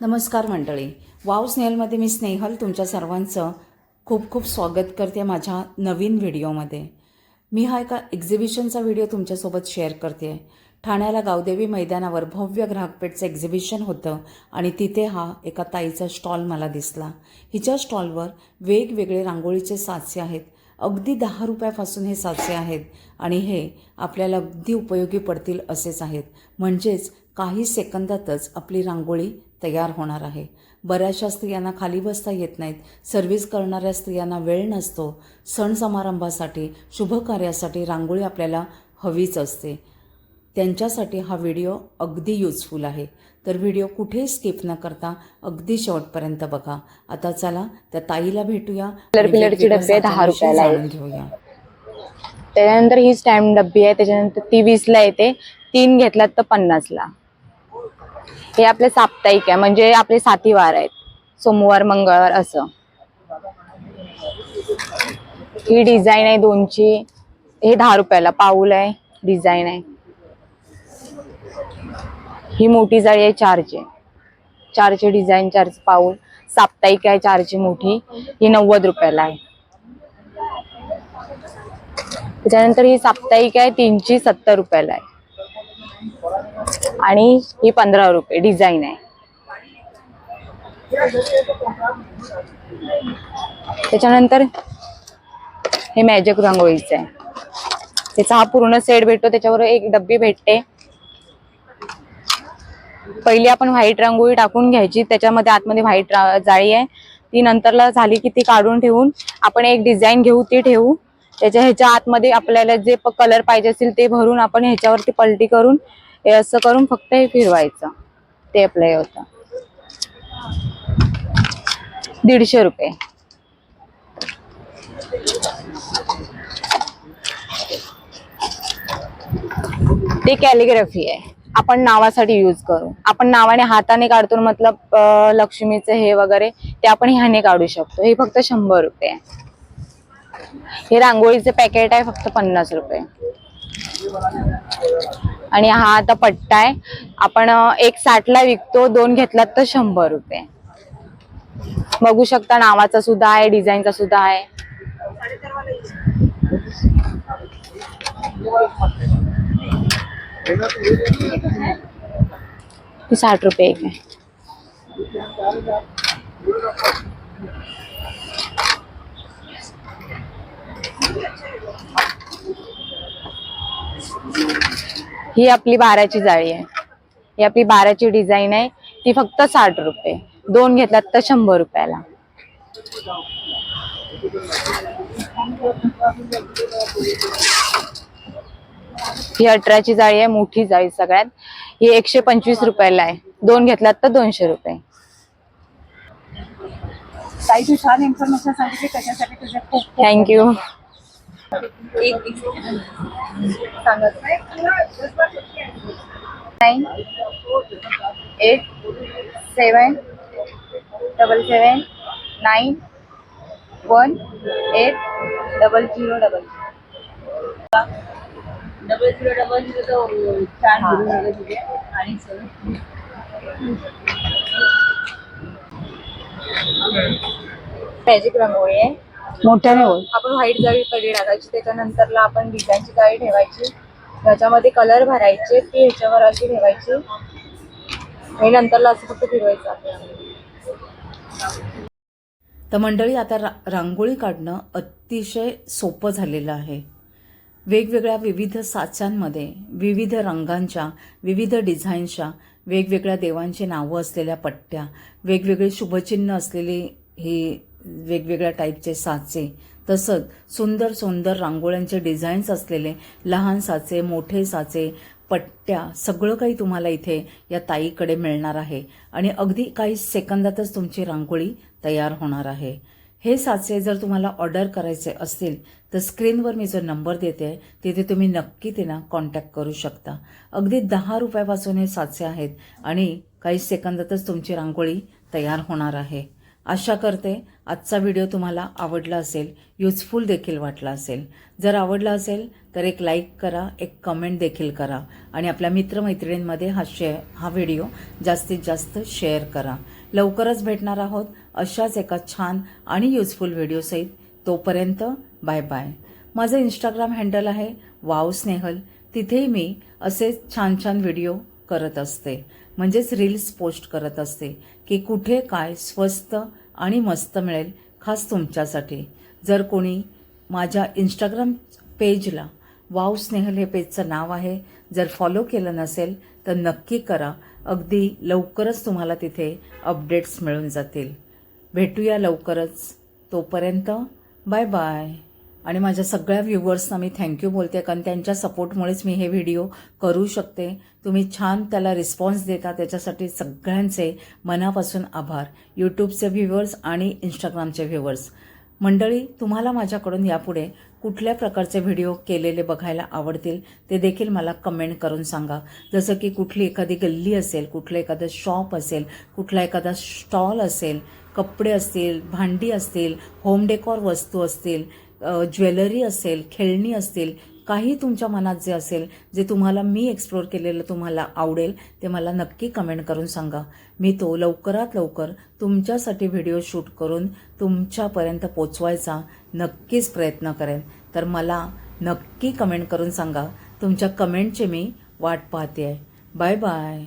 नमस्कार मंडळी. वाव स्नेहलमध्ये मी स्नेहल तुमच्या सर्वांचं खूप खूप स्वागत करते माझ्या नवीन व्हिडिओमध्ये. मी हा एका एक्झिबिशनचा व्हिडिओ तुमच्यासोबत शेअर करते. ठाण्याला गावदेवी मैदानावर भव्य ग्राहकपेठचं एक्झिबिशन होतं आणि तिथे हा एका ताईचा स्टॉल मला दिसला. हिच्या स्टॉलवर वेगवेगळे रांगोळीचे साचे आहेत. अगदी दहा रुपयापासून हे साचे आहेत आणि हे आपल्याला अगदी उपयोगी पडतील असेच आहेत. म्हणजेच काही सेकंदातच आपली रांगोळी तयार होणार आहे. बऱ्याचशा स्त्रियांना खाली बसता येत नाहीत. सर्व्हिस करणाऱ्या स्त्रियांना वेळ नसतो. सण समारंभासाठी शुभ कार्यासाठी रांगोळी आपल्याला हवीच असते. त्यांच्यासाठी हा व्हिडिओ अगदी युजफुल आहे. तर व्हिडिओ कुठेही स्किप न करता अगदी शेवटपर्यंत बघा. आता चला त्या ताईला भेटूया डबे दहा रुपयाला घेऊया. त्याच्यानंतर ही स्टॅम्प डब्बी आहे त्याच्यानंतर ती वीसला येते. तीन घेतलात तर पन्नासला. हे आपले साप्ताहिक आहे म्हणजे आपले साती वार आहेत. सोमवार मंगळवार असं. ही डिझाईन आहे दोनची. हे दहा रुपयाला पाऊल आहे डिझाईन आहे. ही मोठी जाळी आहे चारचे. चारचे डिझाईन चारचे पाऊल. साप्ताहिक आहे चारची मोठी. ही नव्वद रुपयाला आहे. त्याच्यानंतर ही साप्ताहिक आहे तीनची सत्तर रुपयाला आहे. आणि ही पंधरा रुपये डिझाईन आहे. त्याच्यानंतर हे मॅजिक रांगोळीचं आहे. त्याचा हा पूर्ण सेट भेटतो त्याच्यावर एक डब्बी भेटते. पहिली आपण व्हाईट रांगोळी टाकून घ्यायची त्याच्यामध्ये आतमध्ये व्हाईट जाळी आहे. ती नंतरला झाली की ती काढून ठेवून आपण एक डिझाईन घेऊ ती ठेवू. त्याच्या ह्याच्या आतमध्ये आपल्याला जे कलर पाहिजे असेल ते भरून आपण ह्याच्यावरती पलटी करून हे असं करून फक्त हे फिरवायचं. ते आपलं हे होतं. दीडशे रुपये. ते कॅलिग्राफी आहे. आपण नावासाठी यूज करू. आपण नावाने हाताने काढतो मतलब लक्ष्मीचं हे वगैरे ते आपण ह्याने काढू शकतो. हे फक्त शंभर रुपये हे रांगोळीचे पॅकेट आहे फक्त पन्नास रुपये. आणि हा आता पट्टा आहे. आपण एक साठला विकतो दोन घेतलात तर शंभर रुपये. बघू शकता नावाचा सुद्धा आहे डिझाईनचा सुद्धा आहे. साठ रुपये एक आहे. ही आपली बाराची जाळी आहे. ही आपली बाराची डिझाईन आहे. ती फक्त साठ रुपये. दोन घेतलात तर शंभर रुपयाला. ही अठराची जाळी आहे मोठी जाळी सगळ्यात. ही एकशे पंचवीस रुपयाला आहे. दोन घेतलात तर दोनशे रुपये. ताई तू छान इन्फॉर्मेशन सांगितली. त्याच्यासाठी तुझे खूप सांगत nine eight seven double seven nine one eight double zero double double zero double zero तो छान भरून आलं तुझे आणि मॅजिक रंगोळी आहे. मोठ्याने बोल आपण व्हाईट जाळी पहिले टाकायची त्याच्यानंतरला आपण डिझाईनची जाळी ठेवायची. त्याच्यामध्ये कलर भरायचे ती ह्याच्यावर अशी ठेवायची. आणि नंतरला असं फक्त फिरवायचं आपल्याला तर मंडळी आता रा रांगोळी काढणं अतिशय सोपं झालेलं आहे. वेगवेगळ्या विविध साच्यांमध्ये विविध रंगांच्या विविध डिझाईनच्या वेगवेगळ्या देवांची नावं असलेल्या पट्ट्या वेगवेगळे शुभचिन्ह असलेली ही वेगवेगळ्या टाईपचे साचे तसंच सुंदर सुंदर रांगोळ्यांचे डिझाईन्स असलेले लहान साचे मोठे साचे पट्ट्या सगळं काही तुम्हाला इथे या ताईकडे मिळणार आहे. आणि अगदी काही सेकंदातच तुमची रांगोळी तयार होणार आहे. हे साचे जर तुम्हाला ऑर्डर करायचे असतील तर स्क्रीनवर मी जो नंबर देते तिथे तुम्ही नक्की तिला कॉन्टॅक्ट करू शकता. अगदी दहा रुपयापासून हे साचे आहेत आणि काही सेकंदातच तुमची रांगोळी तयार होणार आहे. आशा करते आजचा व्हिडिओ तुम्हाला आवडला असेल युजफुल देखील वाटला असेल. जर आवडला असेल तर एक लाईक करा एक कमेंट देखील करा आणि आपल्या मित्रमैत्रिणींमध्ये हा शेअर हा व्हिडिओ जास्तीत जास्त शेअर करा. लवकरच भेटणार आहोत अशाच एका छान आणि युजफुल व्हिडिओसहित तोपर्यंत बाय बाय माझं इंस्टाग्राम हँडल आहे वाव स्नेहल. तिथेही मी असे छान छान व्हिडिओ करत असते. म्हणजेच रील्स पोस्ट करत असते. की कुठे काय स्वस्त आणि मस्त मिळेल खास तुमच्यासाठी. जर कोणी माझ्या इंस्टाग्राम पेजला वाव स्नेहल हे पेजचं नाव आहे जर फॉलो केलं नसेल तर नक्की करा. अगदी लवकरच तुम्हाला तिथे अपडेट्स मिळून जातील. भेटूया लवकरच. तोपर्यंत बाय बाय आणि माझ्या सगळ्या व्ह्युअर्सना मी थँक्यू बोलते कारण त्यांच्या सपोर्टमुळेच मी हे व्हिडिओ करू शकते. तुम्ही छान त्याला रिस्पॉन्स देता त्याच्यासाठी सगळ्यांचे मनापासून आभार. यूट्यूबचे व्ह्युअर्स आणि इंस्टाग्रामचे व्ह्युअर्स. मंडळी तुम्हाला माझ्याकडून यापुढे कुठल्या प्रकारचे व्हिडिओ केलेले बघायला आवडतील ते देखील मला कमेंट करून सांगा. जसं की कुठली एखादी गल्ली असेल कुठलं एखादं शॉप असेल कुठला एखादा स्टॉल असेल कपडे असतील भांडी असतील होम डेकॉर वस्तू असतील ज्वेलरी असेल खेळणी असतील काही तुमच्या मनात जे असेल जे तुम्हाला मी एक्सप्लोर केलेलं तुम्हाला आवडेल ते मला नक्की कमेंट करून सांगा. मी तो लवकरात लवकर तुमच्यासाठी व्हिडिओ शूट करून तुमच्यापर्यंत पोचवायचा नक्कीच प्रयत्न करेन. तर मला नक्की कमेंट करून सांगा. तुमच्या कमेंटची मी वाट पाहते आहे बाय बाय